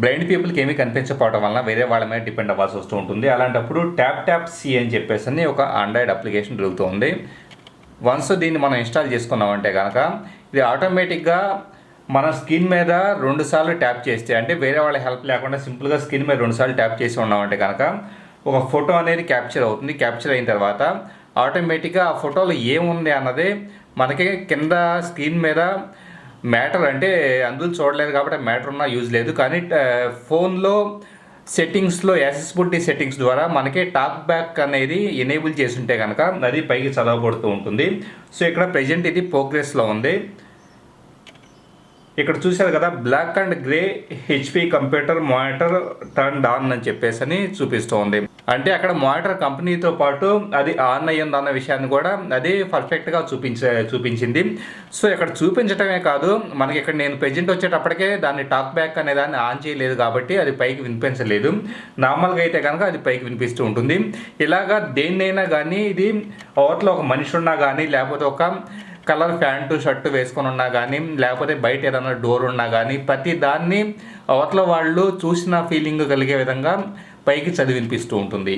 Blind పీపుల్కి ఏమీ కనిపించకపోవడం వలన వేరే వాళ్ళ మీద డిపెండ్ అవ్వాల్సి వస్తూ ఉంటుంది. అలాంటప్పుడు ట్యాప్ ట్యాప్ సి అని చెప్పేసి అని ఒక ఆండ్రాయిడ్ అప్లికేషన్ దొరుకుతుంది వన్స్ దీన్ని మనం ఇన్స్టాల్ చేసుకున్నామంటే కనుక ఇది ఆటోమేటిక్గా మన స్క్రీన్ మీద రెండు సార్లు ట్యాప్ చేస్తే అంటే వేరే వాళ్ళ హెల్ప్ లేకుండా సింపుల్గా స్క్రీన్ మీద రెండు సార్లు ట్యాప్ చేసి ఉన్నామంటే కనుక ఒక ఫోటో అనేది క్యాప్చర్ అవుతుంది. క్యాప్చర్ అయిన తర్వాత ఆటోమేటిక్గా ఆ ఫోటోలో ఏముంది అన్నది మనకి కింద స్క్రీన్ మీద మ్యాటర్ అంటే అందులో చూడలేదు కాబట్టి మ్యాటర్ ఉన్నా యూజ్ లేదు. కానీ ఫోన్లో సెట్టింగ్స్లో యాక్సెసిబిలిటీ సెట్టింగ్స్ ద్వారా మనకి టాక్ బ్యాక్ అనేది ఎనేబుల్ చేసి ఉంటే కనుక అది పైకి చదవబడుతూ ఉంటుంది. సో ఇక్కడ ప్రజెంట్ ఇది ప్రోగ్రెస్లో ఉంది. ఇక్కడ చూశారు కదా black and grey HP computer monitor turn on అని చెప్పేసి అని చూపిస్తోంది. అంటే అక్కడ మానిటర్ కంపెనీతో పాటు అది ఆన్ అయ్యింది అన్న విషయాన్ని కూడా అది పర్ఫెక్ట్గా చూపించ చూపించింది. సో ఇక్కడ చూపించడమే కాదు మనకి ఇక్కడ నేను ప్రెజెంట్ వచ్చేటప్పటికే దాన్ని టాక్ బ్యాక్ అనే దాన్ని ఆన్ చేయలేదు కాబట్టి అది పైకి వినిపించలేదు. నార్మల్గా అయితే కనుక అది పైకి వినిపిస్తూ ఉంటుంది. ఇలాగా దేన్నైనా కానీ ఇది అవతల ఒక మనిషి ఉన్నా కానీ లేకపోతే ఒక కలర్ ప్యాంటు షర్టు వేసుకొని ఉన్నా కానీ లేకపోతే బయట ఏదైనా డోర్ ఉన్నా కానీ ప్రతి దాన్ని అవతల వాళ్ళు చూసిన ఫీలింగ్ కలిగే విధంగా పైకి చదివినిపిస్తూ ఉంటుంది.